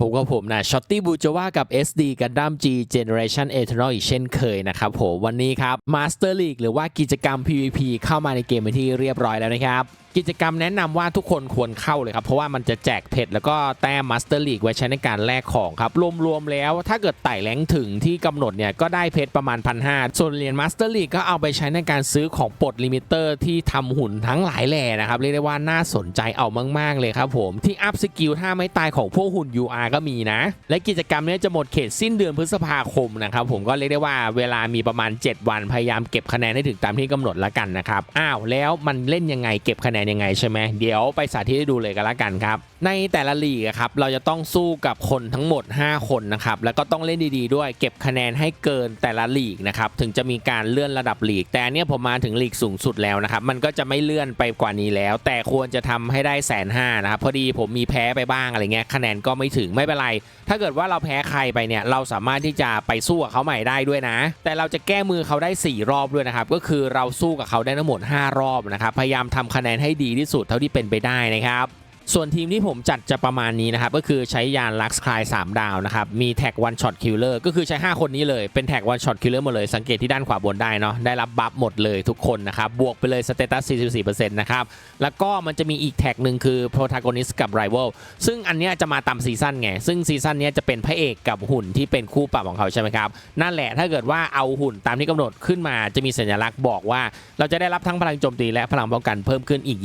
ผมกับผมนะช็อตตี้บูจว่ากับ SD กันดั้ม G Generation Eternal อีกเช่นเคยนะครับผมวันนี้ครับ Master League หรือว่ากิจกรรม PVP เข้ามาในเกมเป็นที่เรียบร้อยแล้วนะครับ กิจกรรมแนะนำว่าทุกคนควรเข้าเลยครับ เพราะว่ามันจะแจกเพชรแล้วก็แต้ม Master League ไว้ใช้ในการแลกของครับ รวมๆแล้วถ้าเกิดไต่แรงถึงที่กำหนดเนี่ยก็ได้เพชรประมาณพันห้าส่วนเหรียญ Master League ก็เอาไปใช้ในการซื้อของปลดลิมิเตอร์ที่ทำหุ่นทั้งหลายแหล่นะครับ เรียกได้ว่าน่าสนใจเอามาก ๆ เลยครับผมที่อัพสกิลท่าไม่ตายของพวกหุ่น UR ก็มีนะ และกิจกรรมนี้จะหมดเขตสิ้นเดือนพฤษภาคมนะครับผมก็เรียกได้ว่าเวลามีประมาณ 7 วันพยายามเก็บคะแนนให้ถึงตามที่กำหนดละกันนะครับอ้าวแล้วมันเล่นยังไงเก็บคะแนนยังไงใช่ไหมเดี๋ยวไปสาธิตให้ดูเลยกันละกันครับในแต่ละลีกครับเราจะต้องสู้กับคนทั้งหมด 5 คนนะครับแล้วก็ต้องเล่นดีๆด้วย เก็บคะแนนให้เกินแต่ละลีกนะครับถึงจะมีการเลื่อนระดับลีก แต่อันเนี้ยผมมาถึงลีกสูงสุดแล้วนะครับมันก็จะไม่เลื่อนไปกว่านี้แล้ว แต่ควรจะทำให้ได้แสนห้านะครับพอดีผมมีแพ้ไปบ้างอะไรเงี้ยคะแนนก็ไม่ถึงไม่เป็นไร ถ้าเกิดว่าเราแพ้ใครไปเนี่ยเราสามารถที่จะไปสู้กับเขาใหม่ได้ด้วยนะ แต่เราจะแก้มือเขาได้ 4 รอบด้วยนะครับก็คือเราสู้กับเขาได้ทั้งหมด 5 รอบนะครับพยายามทำคะแนนให้ดีที่สุดเท่าที่เป็นไปได้นะครับ ส่วนทีมที่ผมจัดจะประมาณนี้นะครับ ก็คือใช้ยานลักซ์คลาย3ดาวนะครับ มีแท็กวันช็อตคิลเลอร์ก็คือใช้ 5 คนนี้เลย เป็นแท็กวันช็อตคิลเลอร์หมดเลย สังเกตที่ด้านขวาบนได้เนาะได้รับบัฟหมดเลยทุกคนนะครับ บวกไปเลยสเตตัส 44%นะครับ แล้วก็มันจะมีอีกแท็กหนึ่งคือ Protagonist กับ Rival ซึ่งอันเนี้ยจะมาตามซีซั่นไง ซึ่งซีซั่นเนี้ยจะเป็นพระเอกกับหุ่นที่เป็นคู่ปรับของเขาใช่ไหมครับนั่นแหละถ้าเกิดว่าเอาหุ่นตามที่กำหนดขึ้นมาจะมีสัญลักษณ์บอกว่า เราจะได้รับทั้งพลังโจมตีและพลังป้องกันเพิ่มขึ้นอีก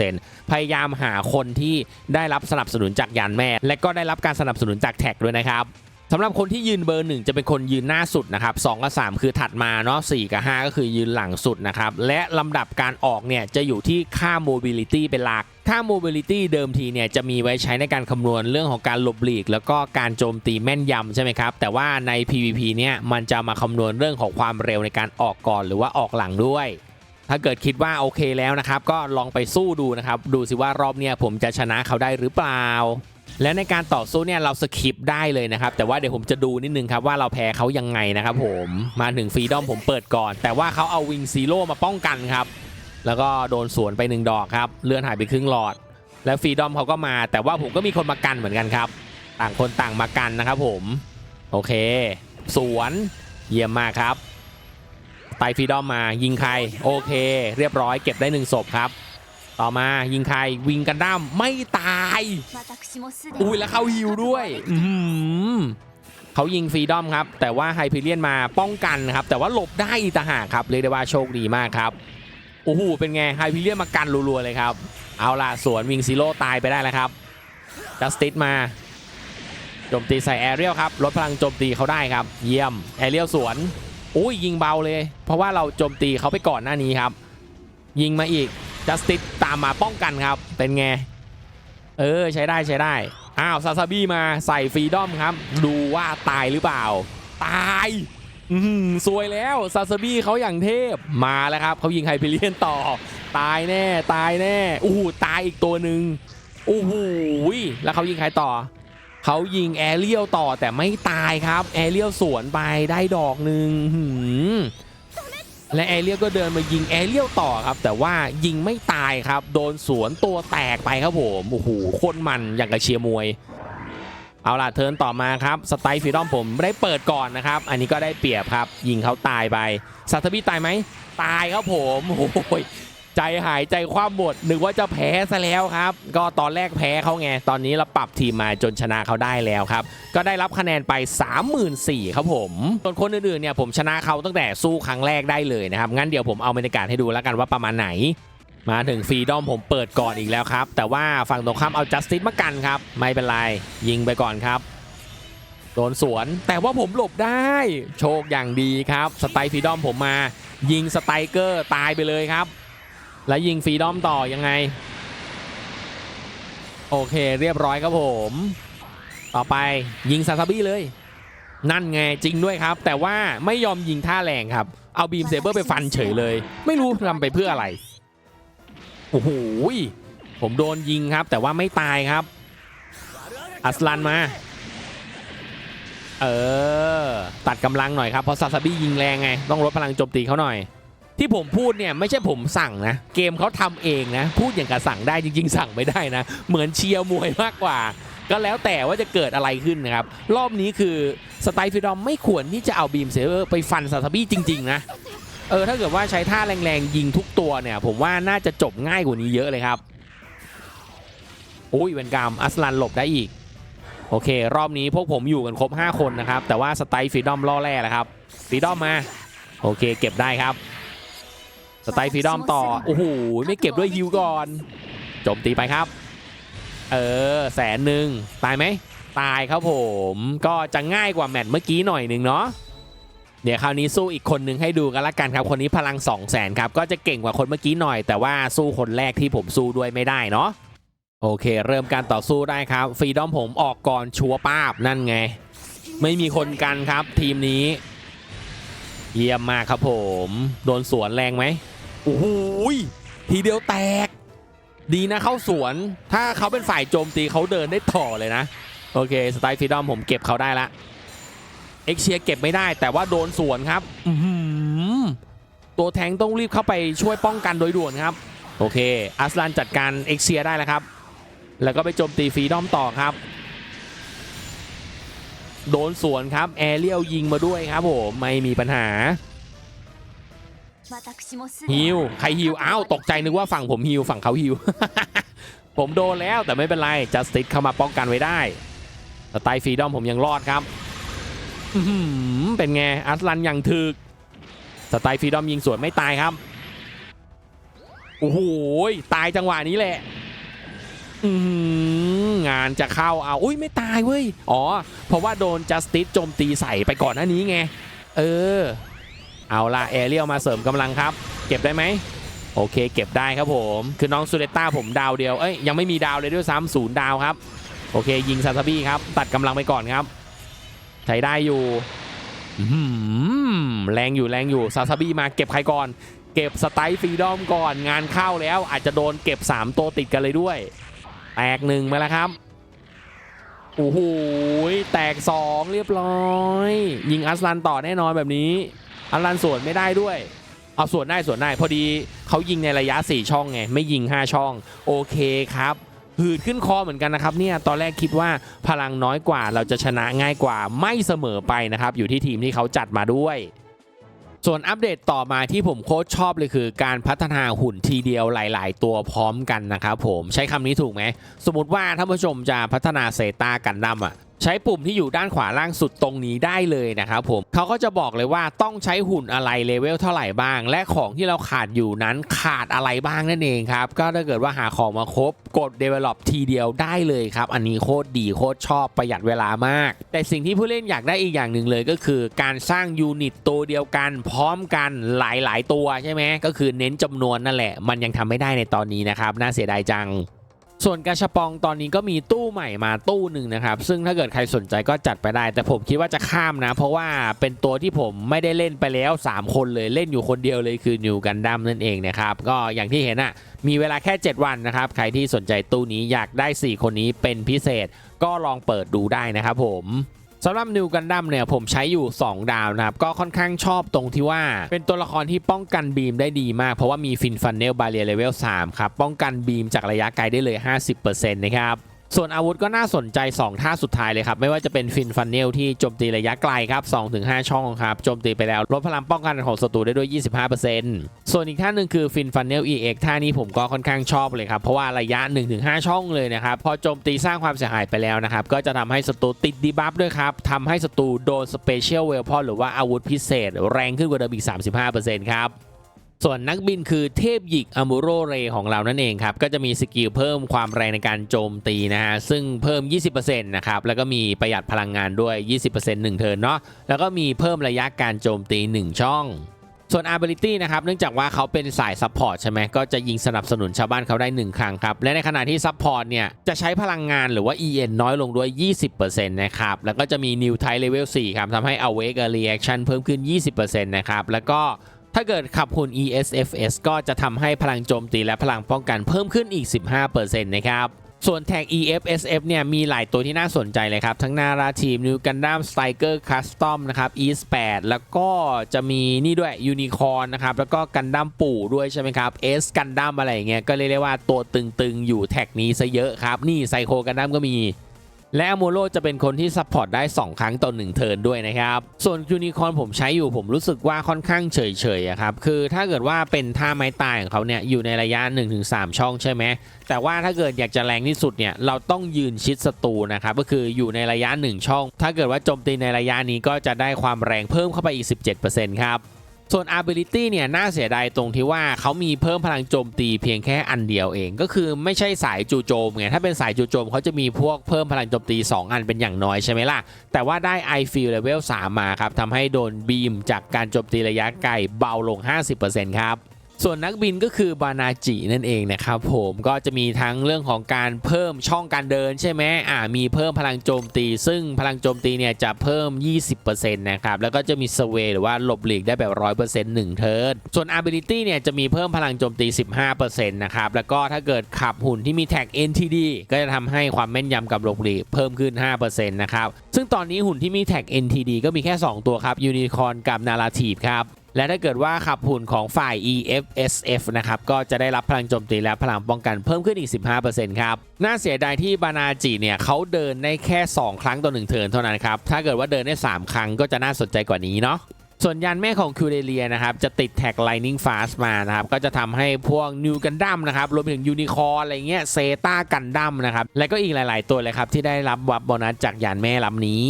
20%พยายามหาคนที่ได้รับสนับสนุนจากยานแม่ และก็ได้รับการสนับสนุนจากแท็กด้วยนะครับสำหรับคนที่ยืนเบอร์หนึ่งจะเป็นคนยืนหน้าสุดนะครับ2กับ 3 คือถัดมาเนาะ4กับ 5 ก็คือยืนหลังสุดนะครับ และลำดับการออกเนี่ยจะอยู่ที่ค่า mobility เป็นหลัก ค่า mobility เดิมทีเนี่ยจะมีไว้ใช้ในการคำนวณเรื่องของการหลบหลีก แล้วก็การโจมตีแม่นยำใช่ไหมครับ แต่ว่าใน PVP เนี่ยมันจะมาคำนวณเรื่องของความเร็วในการออกก่อนหรือว่าออกหลังด้วย ถ้าเกิดคิดว่าโอเคแล้วนะครับ ก็ลองไปสู้ดูนะครับ ดูสิว่ารอบเนี้ยผมจะชนะเขาได้หรือเปล่า และในการต่อสู้เนี่ยเราสคิปได้เลยนะครับ แต่ว่าเดี๋ยวผมจะดูนิดนึงครับว่าเราแพ้เขายังไงนะครับผมมาถึงฟรีดอมผมเปิดก่อน แต่ว่าเขาเอาวิงซีโร่มาป้องกันครับ แล้วก็โดนสวนไปหนึ่งดอกครับเลื่อนหายไปครึ่งหลอด แล้วฟรีดอมเขาก็มา แต่ว่าผมก็มีคนมากันเหมือนกันครับ ต่างคนต่างมากันนะครับผม โอเค สวนเยี่ยมมากครับ ไตฟรีดอมมายิงใครโอเค เรียบร้อยเก็บได้หนึ่งศพครับ ต่อมายิงใครวิงกันดั้มไม่ตาย อุ้ยแล้วเขาฮิวด้วยอื้อหือเขายิงฟรีดอมครับ แต่ว่าไฮพิเลียนมาป้องกันครับ แต่ว่าหลบได้อีตาหากครับเรียกได้ว่าโชคดีมากครับโอ้โหเป็นไงไฮพิเลียนมากันรัวๆเลยครับ เอาล่ะสวนวิงซิโร่ตายไปได้แล้วครับจัสติสมาโจมตีใส่แอเรียลครับลดพลังโจมตีเขาได้ครับ เยี่ยมแอเรียลสวน อุ้ยยิงเบาเลย เพราะว่าเราโจมตีเขาไปก่อนหน้านี้ครับ ยิงมาอีกจัสติสตามมาป้องกันครับ เป็นไง เออใช้ได้ใช้ได้ อ้าวซาซาบี้มาใส่ฟรีดอมครับ ดูว่าตายหรือเปล่า ตายอืมสวยแล้วซาซาบี้เขาอย่างเทพมาแล้วครับเขายิงไฮพิเลียนต่อ ตายแน่ตายแน่อู้หูตายอีกตัวหนึ่งโอ้โหแล้วเขายิงใครต่อ เขายิงแอเรียลต่อแต่ไม่ตายครับแอเรียลสวนไปได้ดอกหนึ่งหืมและแอเรียลก็เดินมายิงแอเรียลต่อครับ แต่ว่ายิงไม่ตายครับ โดนสวนตัวแตกไปครับผมโอ้โหโคตรมันอย่างกับเชียร์มวย เอาล่ะเทิร์นต่อมาครับสไตล์ฟรีดอมผมได้เปิดก่อนนะครับ อันนี้ก็ได้เปรียบครับ ยิงเขาตายไปซาตาบิตายไหมตายครับผมโอ้ย ใจหายใจคว่ำหมดนึกว่าจะแพ้ซะแล้วครับ ก็ตอนแรกแพ้เขาไง ตอนนี้เราปรับทีมมาจนชนะเขาได้แล้วครับ ก็ได้รับคะแนนไป 34,000ครับผมส่วนคนอื่นๆเนี่ยผมชนะเขาตั้งแต่สู้ครั้งแรกได้เลยนะครับ งั้นเดี๋ยวผมเอาบรรยากาศให้ดูแล้วกันว่าประมาณไหน มาถึงฟรีดอมผมเปิดก่อนอีกแล้วครับ แต่ว่าฝั่งตรงข้ามเอาจัสติสมากันครับ ไม่เป็นไร ยิงไปก่อนครับโดนสวนแต่ว่าผมหลบได้ โชคอย่างดีครับ สไตล์ฟรีดอมผมมา ยิงสไตรเกอร์ตายไปเลยครับ แล้วยิงฟรีดอมต่อยังไง โอเคเรียบร้อยครับผม ต่อไปยิงซาซาบี้เลย นั่นไงจริงด้วยครับ แต่ว่าไม่ยอมยิงท่าแรงครับ เอาบีมเซเบอร์ไปฟันเฉยเลย ไม่รู้ทำไปเพื่ออะไร โอ้โหผมโดนยิงครับ แต่ว่าไม่ตายครับ อัสลันมา เออ ตัดกำลังหน่อยครับ เพราะซาซาบี้ยิงแรงไง ต้องลดพลังโจมตีเขาหน่อย ที่ผมพูดเนี่ยไม่ใช่ผมสั่งนะ เกมเขาทำเองนะ พูดอย่างกับสั่งได้จริง ๆ สั่งไม่ได้นะ เหมือนเชียร์มวยมากกว่า ก็แล้วแต่ว่าจะเกิดอะไรขึ้นนะครับ รอบนี้คือสไตล์ฟิดอมไม่ควรที่จะเอาบีมเซเวอร์ไปฟันซาซาบี้จริง ๆ นะ เออถ้าเกิดว่าใช้ท่าแรงๆ ยิงทุกตัวเนี่ย ผมว่าน่าจะจบง่ายกว่านี้เยอะเลยครับอุ้ยเวนกรรมอัสลันหลบได้อีกโอเค รอบนี้พวกผมอยู่กันครบ 5 คนนะครับ แต่ว่าสไตล์ฟรีดอมล่อแร่แล้วครับฟรีดอมมา โอเค เก็บได้ครับ สไตล์ฟรีดอมต่อ โอ้โห ไม่เก็บด้วยฮิวก่อนโจมตีไปครับ เออ แสนหนึ่งตายไหม ตายครับผม ก็จะง่ายกว่าแมตช์เมื่อกี้หน่อยหนึ่งเนาะเดี๋ยวคราวนี้สู้อีกคนหนึ่งให้ดูกันละกันครับ คนนี้พลัง 2 0 0แสนครับ ก็จะเก่งกว่าคนเมื่อกี้หน่อย แต่ว่าสู้คนแรกที่ผมสู้ด้วยไม่ได้เนาะโอเค เริ่มการต่อสู้ได้ครับฟรีดอมผมออกก่อนชัวร์ป้าบนั่นไง ไม่มีคนกันครับทีมนี้ เยี่ยมมากครับผม โดนสวนแรงไหม โอ้โหยทีเดียวแตก ดีนะเข้าสวน ถ้าเขาเป็นฝ่ายโจมตีเขาเดินได้ต่อเลยนะ โอเคสไตล์ฟีดอมผมเก็บเขาได้ละเอ็กเชียเก็บไม่ได้ แต่ว่าโดนสวนครับอื้อหือตัวแทงต้องรีบเข้าไปช่วยป้องกันโดยด่วนครับ โอเคอัสลันจัดการเอ็กเชียได้แล้วครับ แล้วก็ไปโจมตีฟีดอมต่อครับ โดนสวนครับแอเรียลยิงมาด้วยครับผมไม่มีปัญหา ฮิวใครฮิวอ้าวตกใจนึกว่าฝั่งผมฮิวฝั่งเขาฮิว ผมโดนแล้วแต่ไม่เป็นไรจัสติสเข้ามาป้องกันไว้ได้สไตล์ฟรีดอมผมยังรอดครับอื้อหือเป็นไงอัสลันยังถึกสไตล์ฟรีดอมยิงสวนไม่ตายครับโอ้โหตายจังหวะนี้แหละอือหืองานจะเข้าเอาอุ้ยไม่ตายเว้ย อ๋อ เพราะว่าโดนจัสติสโจมตีใส่ไปก่อนหน้านี้ไง เออ เอาละแอเรียลมาเสริมกำลังครับ เก็บได้ไหมโอเค เก็บได้ครับผม คือน้องซูเดต้าผมดาวเดียว เอ้ยยังไม่มีดาวเลยด้วยซ้ำศูนย์ดาวครับ โอเค ยิงซาซาบี้ครับ ตัดกำลังไปก่อนครับใช้ได้อยู่แรงอยู่แรงอยู่ซาซาบี้มาเก็บใครก่อน เก็บสไตล์ฟรีดอมก่อนงานเข้าแล้วอาจจะโดนเก็บ 3 ตัวติดกันเลยด้วย แตกหนึ่งมาแล้วครับโอ้โหแตก 2 เรียบร้อย ยิงอัสลันต่อแน่นอนแบบนี้ อัสลันสวนไม่ได้ด้วย เอาสวนได้สวนได้พอดีเขายิงในระยะ 4 ช่องไง ไม่ยิง 5 ช่อง โอเคครับหืดขึ้นคอเหมือนกันนะครับเนี่ยตอนแรกคิดว่าพลังน้อยกว่าเราจะชนะง่ายกว่าไม่เสมอไปนะครับ อยู่ที่ทีมที่เขาจัดมาด้วย ส่วนอัปเดตต่อมาที่ผมโคตรชอบเลยคือ การพัฒนาหุ่นทีเดียวหลาย ๆ ตัวพร้อมกันนะครับผมใช้คำนี้ถูกไหม สมมติว่าท่านผู้ชมจะพัฒนาเซตากันดั้มอะ ใช้ปุ่มที่อยู่ด้านขวาล่างสุดตรงนี้ได้เลยนะครับผมเขาก็จะบอกเลยว่าต้องใช้หุ่นอะไรเลเวลเท่าไหร่บ้าง และของที่เราขาดอยู่นั้นขาดอะไรบ้างนั่นเองครับก็ถ้าเกิดว่าหาของมาครบกด develop ทีเดียวได้เลยครับ อันนี้โคตรดีโคตรชอบประหยัดเวลามาก แต่สิ่งที่ผู้เล่นอยากได้อีกอย่างหนึ่งเลยก็คือ การสร้างยูนิตตัวเดียวกัน พร้อมกันหลาย ๆ ตัวใช่ไหมก็คือเน้นจำนวนนั่นแหละ มันยังทำไม่ได้ในตอนนี้นะครับน่าเสียดายจัง ส่วนกาชาปองตอนนี้ก็มีตู้ใหม่มาตู้หนึ่งนะครับ ซึ่งถ้าเกิดใครสนใจก็จัดไปได้ แต่ผมคิดว่าจะข้ามนะ เพราะว่าเป็นตัวที่ผมไม่ได้เล่นไปแล้ว 3 คนเลยเล่นอยู่คนเดียวเลยคือนิวกันดั้มนั่นเองนะครับ ก็อย่างที่เห็นอะมีเวลาแค่ 7 วันนะครับ ใครที่สนใจตู้นี้อยากได้ 4 คนนี้เป็นพิเศษ ก็ลองเปิดดูได้นะครับผม สำหรับนิวกันดั้มเนี่ยผมใช้อยู่ 2 ดาวนะครับก็ค่อนข้างชอบตรงที่ว่า เป็นตัวละครที่ป้องกันบีมได้ดีมาก เพราะว่ามีฟินฟันเนลบาเรียเลเวล3ครับป้องกันบีมจากระยะไกลได้เลย 50%นะครับ ส่วนอาวุธก็น่าสนใจ 2 ท่าสุดท้ายเลยครับ ไม่ว่าจะเป็นฟินฟันเนลที่โจมตีระยะไกลครับ 2-5 ช่องครับโจมตีไปแล้วลดพลังป้องกันของศัตรูได้ด้วย 25%ส่วนอีกท่าหนึ่งคือฟินฟันเนล EX ท่านี้ผมก็ค่อนข้างชอบเลยครับ เพราะว่าระยะ 1-5 ช่องเลยนะครับพอโจมตีสร้างความเสียหายไปแล้วนะครับก็จะทำให้ศัตรูติดดีบัฟด้วยครับทำให้ศัตรูโดนสเปเชียลเวลพอหรือว่าอาวุธพิเศษ แรงขึ้นกว่าเดิมอีก35%ครับ ส่วนนักบินคือเทพหยิกอมูโรเรของเรานั่นเองครับ ก็จะมีสกิลเพิ่มความแรงในการโจมตีนะฮะ ซึ่งเพิ่ม 20%นะครับ แล้วก็มีประหยัดพลังงานด้วย 20% 1 เทิร์นเนาะ แล้วก็มีเพิ่มระยะการโจมตี 1 ช่องส่วน ability นะครับ เนื่องจากว่าเขาเป็นสายซัพพอร์ตใช่ไหม ก็จะยิงสนับสนุนชาวบ้านเขาได้ 1 ครั้งครับ และในขณะที่ซัพพอร์ตเนี่ย จะใช้พลังงานหรือว่า EN น้อยลงด้วย 20%นะครับ แล้วก็จะมี new type level 4 ครับทำให้ awake reaction เพิ่มขึ้น 20%นะครับ แล้วก็ ถ้าเกิดขับหุ่น ESFS ก็จะทำให้พลังโจมตีและพลังป้องกันเพิ่มขึ้นอีก 15%นะครับส่วนแท็ก EFSF เนี่ยมีหลายตัวที่น่าสนใจเลยครับ ทั้งนาราทีมนิวกันดัมสไตเกอร์คัสตอมนะครับ E8 แล้วก็จะมีนี่ด้วยยูนิคอร์นะครับ แล้วก็กันดั้มปู่ด้วยใช่ไหมครับ S กันดั้มอะไรเงี้ยก็เรียกได้ว่าตัวตึงๆ อยู่แท็กนี้ซะเยอะครับ นี่ไซโคกันดั้มก็มี และอโมโ o จะเป็นคนที่ซัพพอร์ตได้ 2 ครั้งต่อ1เทิร์นด้วยนะครับ ส่วนยูนิคอ n ผมใช้อยู่ผมรู้สึกว่าค่อนข้างเฉยๆครับ คือถ้าเกิดว่าเป็นท่าไม้ตายของเขาเนี่ยอยู่ในระยะ 1-3 ช่องใช่ไหม แต่ว่าถ้าเกิดอยากจะแรงที่สุดเนี่ยเราต้องยืนชิดศัตรูนะครับก็คืออยู่ในระยะ 1 ช่อง ถ้าเกิดว่าโจมตีในระยะนี้ก็จะได้ความแรงเพิ่มเข้าไปอีก 17%ครับ ส่วน ability เนี่ยน่าเสียดายตรงที่ว่าเขามีเพิ่มพลังโจมตีเพียงแค่อันเดียวเอง ก็คือไม่ใช่สายจู่โจมไงถ้าเป็นสายจู่โจมเขาจะมีพวกเพิ่มพลังโจมตี 2 อันเป็นอย่างน้อยใช่ไหมล่ะ แต่ว่าได้ i feel level 3 มาครับทำให้โดนบีมจากการโจมตีระยะไกลเบาลง 50%ครับ ส่วนนักบินก็คือบานาจินั่นเองนะครับผมก็จะมีทั้งเรื่องของการเพิ่มช่องการเดินใช่ไหมอ่ามีเพิ่มพลังโจมตี ซึ่งพลังโจมตีเนี่ยจะเพิ่ม 20%นะครับแล้วก็จะมีสเวหรือว่าหลบหลีกได้แบบ 100% 1 เทิร์นส่วน ability เนี่ยจะมีเพิ่มพลังโจมตี 15%นะครับแล้วก็ถ้าเกิดขับหุ่นที่มีแท็ก NTD ก็จะทำให้ความแม่นยำกับหลบหลีกเพิ่มขึ้น 5%นะครับซึ่งตอนนี้หุ่นที่มีแท็ก NTD ก็มีแค่ 2 ตัวครับยูนิคอ n กับนาราทีฟครับ และถ้าเกิดว่าขับหุ่นของฝ่าย EFSF นะครับก็จะได้รับพลังโจมตีและพลังป้องกันเพิ่มขึ้นอีก 15%ครับ น่าเสียดายที่บานาจิเนี่ยเขาเดินได้แค่ 2 ครั้งต่อ1เทิร์นเท่านั้นครับ ถ้าเกิดว่าเดินได้ 3 ครั้งก็จะน่าสนใจกว่านี้เนาะส่วนยานแม่ของคิวเดเลียนะครับจะติดแท็ก Lightning Fast มานะครับก็จะทำให้พวกนิวกันดั้มนะครับรวมถึงยูนิคอร์อะไรเงี้ยเซตากันดั้มนะครับและก็อีกหลาย ๆ ตัวเลยครับที่ได้รับวับโบนัสจากยานแม่ลำนี้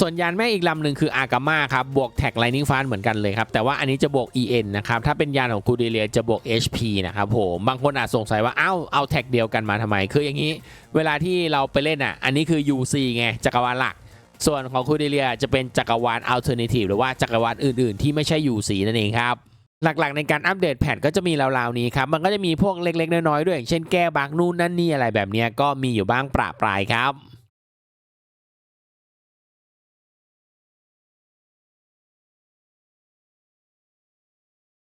ส่วนยานแม่อีกลำหนึ่งคืออากาม่าครับ บวกแท็ก Lightning Fast เหมือนกันเลยครับ แต่ว่าอันนี้จะบวก EN นะครับ ถ้าเป็นยานของคูเดเลียจะบวก HP นะครับผม บางคนอาจสงสัยว่า เอ้า เอาแท็กเดียวกันมาทำไม คืออย่างนี้ เวลาที่เราไปเล่นอะ อันนี้คือ UC ไง จักรวาลหลัก ส่วนของคูเดเลียจะเป็นจักรวาล Alternative หรือว่าจักรวาลอื่น ๆ ที่ไม่ใช่ UC นั่นเองครับหลักๆในการอัปเดตแพทก็จะมีราวๆนี้ครับ มันก็จะมีพวกเล็กๆ น้อยๆด้วยอย่างเช่นแก้บักนู่นนั่นนี่อะไรแบบเนี้ก็มีอยู่บ้างประปรายครับ